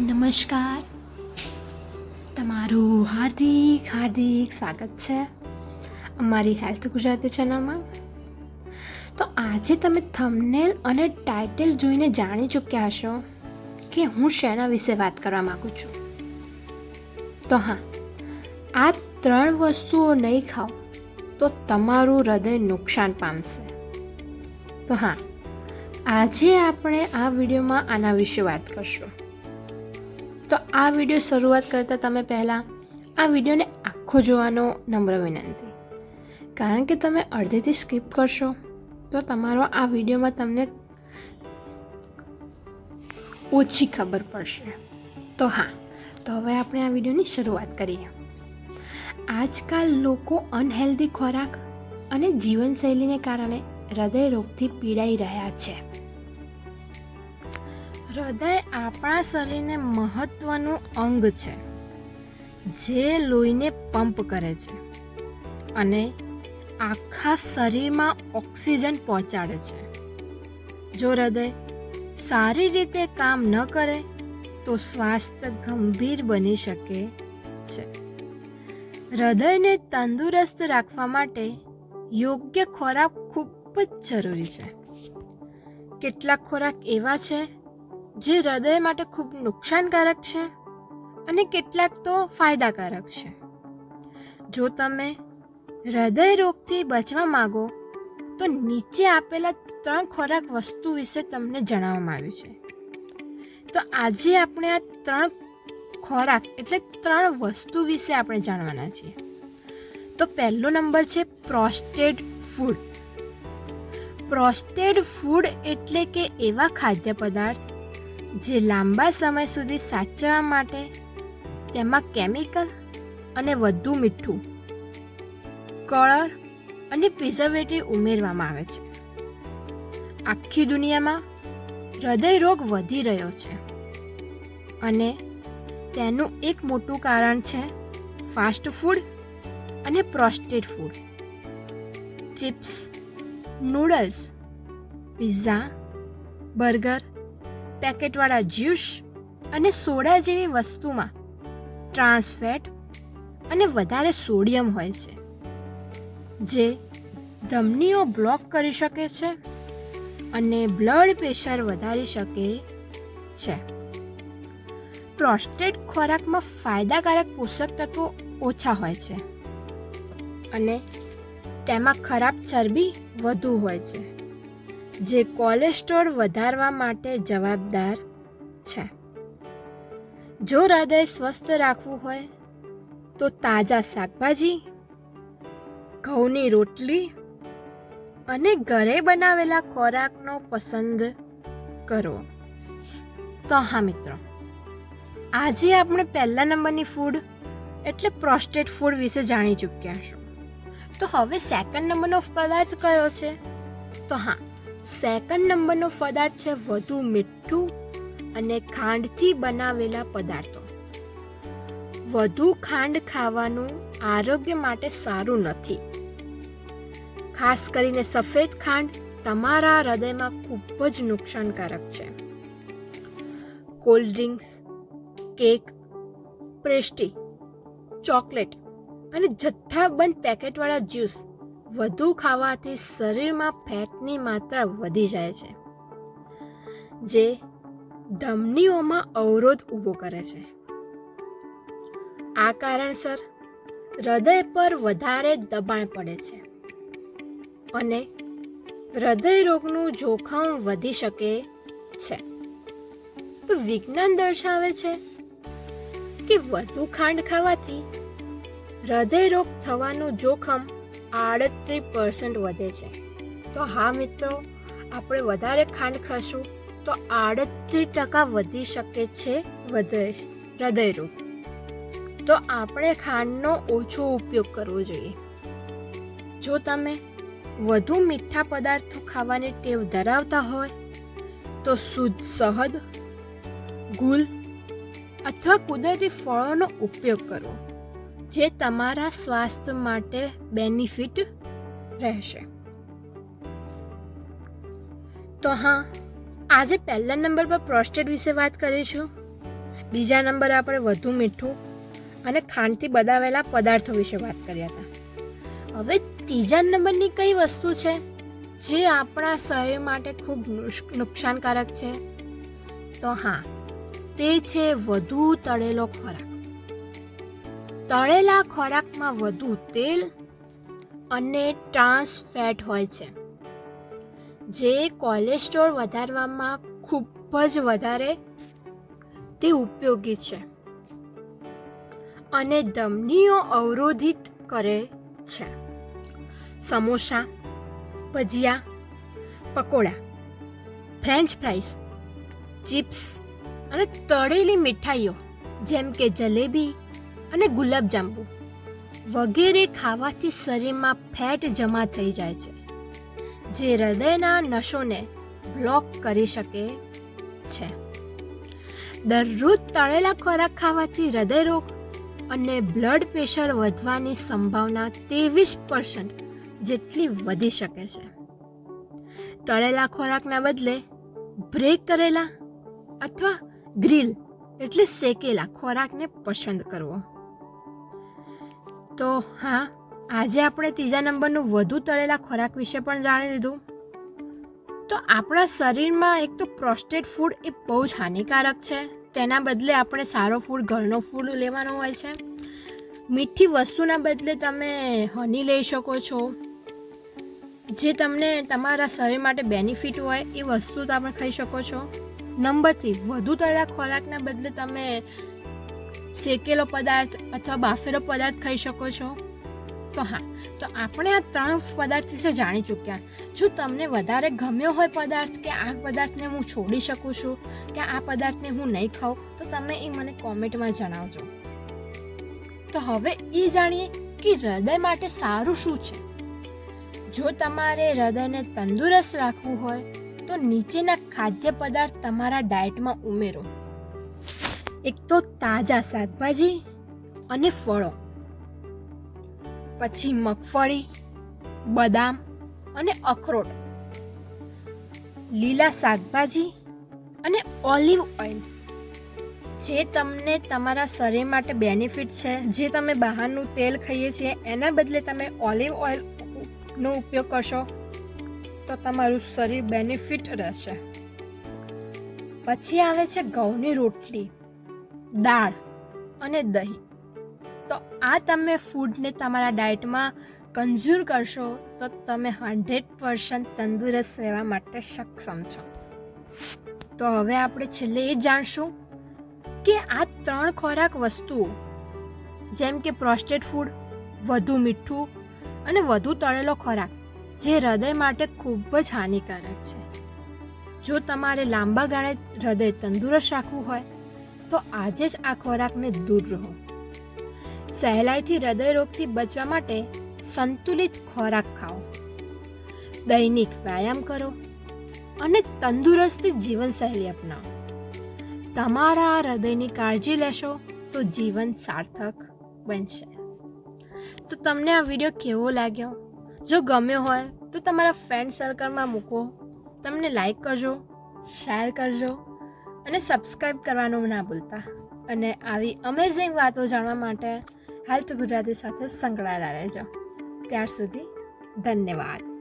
નમસ્કાર. તમારું હાર્દિક હાર્દિક સ્વાગત છે અમારી હેલ્થ ગુજરાતી ચેનલમાં. તો આજે તમે થંબનેલ અને ટાઇટલ જોઈને જાણી ચૂક્યા હશો કે હું શેના વિશે વાત કરવા માગું છું. તો હા, આ ત્રણ વસ્તુઓ નહીં ખાઓ તો તમારું હૃદય નુકસાન પામશે. તો હા, આજે આપણે આ વિડીયોમાં આના વિશે વાત કરશું. તો આ વીડિયો શરૂઆત કરતાં તમે પહેલાં આ વિડીયોને આખો જોવાનો નમ્ર વિનંતી. કારણ કે તમે અડધેથી સ્કીપ કરશો, તો તમારો આ વિડીયોમાં તમને ઓછી ખબર પડશે. તો હા, તો હવે આપણે આ વિડીયોની શરૂઆત કરીએ. આજકાલ લોકો અનહેલ્ધી ખોરાક અને જીવનશૈલીને કારણે હૃદય રોગથી પીડાઈ રહ્યા છે. હૃદય આપણા શરીરને મહત્વનું અંગ છે, જે લોહીને પંપ કરે છે અને આખા શરીરમાં ઓક્સિજન પહોંચાડે છે. જો હૃદય સારી રીતે કામ ન કરે, તો સ્વાસ્થ્ય ગંભીર બની શકે છે. હૃદયને તંદુરસ્ત રાખવા માટે યોગ્ય ખોરાક ખૂબ જ જરૂરી છે. કેટલાક ખોરાક એવા છે જે હૃદય માટે ખૂબ નુકસાનકારક છે અને કેટલાક તો ફાયદાકારક છે. જો તમે હૃદય રોગથી બચવા માંગો, તો નીચે આપેલા ત્રણ ખોરાક વસ્તુ વિશે તમને જણાવવામાં આવ્યું છે. તો આજે આપણે આ ત્રણ ખોરાક એટલે ત્રણ વસ્તુ વિશે આપણે જાણવાના છીએ. તો પહેલો નંબર છે પ્રોસ્ટેડ ફૂડ. પ્રોસ્ટેડ ફૂડ એટલે કે એવા ખાદ્ય પદાર્થ જે લાંબા સમય સુધી સાચવવા માટે, તેમાં કેમિકલ અને વધુ મીઠું, કળર અને પ્રિઝર્વેટિવ ઉમેરવામાં આવે છે. આખી દુનિયામાં હૃદય રોગ વધી રહ્યો છે અને તેનું એક મોટું કારણ છે ફાસ્ટ ફૂડ અને processed food. Chips, noodles, pizza, burger પેકેટવાળા juice અને સોડા જેવી વસ્તુમાં ટ્રાન્સફેટ અને વધારે સોડિયમ હોય છે, જે ધમનીઓ બ્લોક કરી શકે છે અને બ્લડ પ્રેશર વધારી શકે છે. પ્રોસ્ટેટ ખોરાકમાં ફાયદાકારક પોષક તત્વો ઓછા હોય છે અને તેમાં ખરાબ ચરબી વધુ હોય છે. જે કોલેસ્ટ્રોલ વધારવા માટે જવાબદાર છે. જો હૃદય સ્વસ્થ રાખવું હોય, તો તાજા શાકભાજી, ઘઉંની રોટલી અને ઘરે બનાવેલા ખોરાકનો પસંદ કરો. તો હા મિત્રો, આજે આપણે પહેલા નંબરની ફૂડ એટલે પ્રોસ્ટેટ ફૂડ વિશે જાણી ચૂક્યા છું તો હવે સેકન્ડ નંબરનો પદાર્થ કયો છે? તો હા સેકન્ડ નંબરનો પદાર્થ છે વધુ મીઠું અને ખાંડથી બનાવેલા પદાર્થો. વધુ ખાંડ ખાવાનું આરોગ્ય માટે સારું નથી. ખાસ કરીને સફેદ ખાંડ તમારા હૃદયમાં ખૂબ જ નુકસાનકારક છે. Cold drinks, cake pastry chocolate અને જથ્થાબંધ પેકેટવાળા જ્યુસ વધુ ખાવાથી શરીરમાં ફેટની માત્રા વધી જાય છે, જે ધમનીઓમાં અવરોધ ઊભો કરે છે. આ કારણસર હૃદય પર વધારે દબાણ પડે છે અને હૃદય રોગનું જોખમ વધી શકે છે. તો વિજ્ઞાન દર્શાવે છે કે વધુ ખાંડ ખાવાથી હૃદય રોગ થવાનું જોખમ આડત્રીસ પર્સન્ટ વધે છે. તો હા મિત્રો, આપણે વધારે ખાંડ ખાશું તો આડત્રીસ ટકા વધી શકે છે હૃદય હૃદય રોગ તો આપણે ખાંડનો ઓછો ઉપયોગ કરવો જોઈએ. જો તમે વધુ મીઠા પદાર્થો ખાવાની ટેવ ધરાવતા હોય, તો શુદ્ધ શહદ, ગુલ અથવા કુદરતી ફળોનો ઉપયોગ કરો. જે તમારા સ્વાસ્થ્ય માટે બેનિફિટ રહેશે. તો હા, આજે પહેલા નંબર પર પ્રોસ્ટેટ વિશે વાત કરીશું બીજા નંબર આપણે વધુ મીઠું અને ખાંડથી બદાવેલા પદાર્થો વિશે વાત કર્યા હતા. હવે ત્રીજા નંબરની કઈ વસ્તુ છે જે આપણા શરીર માટે ખૂબ નુકસાનકારક છે? તો હા, તે છે વધુ તળેલો ખોરાક. તળેલા ખોરાકમાં વધુ તેલ અને ટ્રાન્સ ફેટ હોય છે, જે કોલેસ્ટ્રોલ વધારવામાં ખૂબ જ વધારે તે ઉપયોગી છે અને ધમનીઓ અવરોધિત કરે છે. Samosa, bhajiya, pakora, french fries chips અને તળેલી મીઠાઈઓ, જેમ કે જલેબી અને ગુલાબજાંબુ વગેરે ખાવાથી શરીરમાં ફેટ જમા થઈ જાય છે. જે હૃદયના નસોને બ્લોક કરી શકે છે. દરરોજ તળેલા ખોરાક ખાવાથી હૃદયરોગ અને બ્લડ પ્રેશર વધવાની સંભાવના ત્રેવીસ પર્સન્ટ જેટલી વધી શકે છે. તળેલા ખોરાકના બદલે બ્રેક કરેલા અથવા ગ્રીલ એટલે શેકેલા ખોરાકને પસંદ કરવો. તો હા, આજે આપણે ત્રીજા નંબરનું વધુ તળેલા ખોરાક વિશે પણ જાણી લીધું. તો આપણા શરીરમાં એક તો પ્રોસ્ટેટ ફૂડ એ બહુ જ હાનિકારક છે. તેના બદલે આપણે સારો ફૂડ ઘરનો ફૂડ લેવાનો હોય છે. મીઠી વસ્તુના બદલે તમે હની લઈ શકો છો. જે તમને તમારા શરીર માટે બેનિફિટ હોય એ વસ્તુ તમે ખાઈ શકો છો. નંબર થ્રી વધુ તળેલા ખોરાકના બદલે તમે શેકેલો પદાર્થ અથવા બાફેલો પદાર્થ ખાઈ શકો છો? તો હા, તો આપણે આ ત્રણ પદાર્થ વિશે જાણી ચૂક્યા. જો તમને વધારે ગમ્યો હોય પદાર્થ કે આ પદાર્થને હું છોડી શકું છું કે આ પદાર્થને હું નહીં ખાઉં, તો તમે એ મને કોમેન્ટમાં જણાવજો. તો હવે એ જાણીએ કે હૃદય માટે સારું શું છે? જો તમારે હૃદયને તંદુરસ્ત રાખવું હોય, તો નીચેના ખાદ્ય પદાર્થ તમારા ડાયટમાં ઉમેરો. એક તો તાજા શાકભાજી અને ફળો. પછી મગફળી, બદામ અને અખરોટ. લીલા શાકભાજી અને ઓલિવ ઓઇલ. જે તમને તમારા શરીર માટે બેનિફિટ છે, જે તમે બહારનું તેલ ખાઈએ છીએ, એના બદલે તમે ઓલિવ ઓઇલનો ઉપયોગ કરશો, તો તમારું શરીર બેનિફિટ રહેશે. પછી આવે છે ઘઉંની રોટલી. દાળ અને દહીં. તો આ તમે ફૂડને તમારા ડાયટમાં કન્ઝ્યુમ કરશો, તો તમે હંડ્રેડ પર્સન્ટ તંદુરસ્ત રહેવા માટે સક્ષમ છો. તો હવે આપણે છેલ્લે એ જાણશું કે આ ત્રણ ખોરાક વસ્તુઓ, જેમ કે પ્રોસ્ટેટ ફૂડ વધુ મીઠું અને વધુ તળેલો ખોરાક, જે હૃદય માટે ખૂબ જ હાનિકારક છે. જો તમારે લાંબા ગાળે હૃદય તંદુરસ્ત રાખવું હોય તો આજે જ આ ખોરાકને દૂર રહો. સહેલાઈથી હૃદય રોગથી બચવા માટે સંતુલિત ખોરાક ખાઓ. દૈનિક વ્યાયામ કરો અને તંદુરસ્ત જીવનશૈલી અપનાવો. તમારા હૃદયની કાળજી લેશો તો જીવન સાર્થક બનશે. તો તમને આ વીડિયો કેવો લાગ્યો? જો ગમ્યો હોય તો તમારા ફ્રેન્ડ સર્કલમાં મૂકો. તમને લાઈક કરજો શેર કરજો. અને સબસ્ક્રાઈબ કરવાનું ના ભૂલતા. અને આવી અમેઝિંગ વાતો જાણવા માટે હેલ્થ ગુજરાતી સાથે સંકળાયેલા રહેજો. ત્યાર સુધી ધન્યવાદ.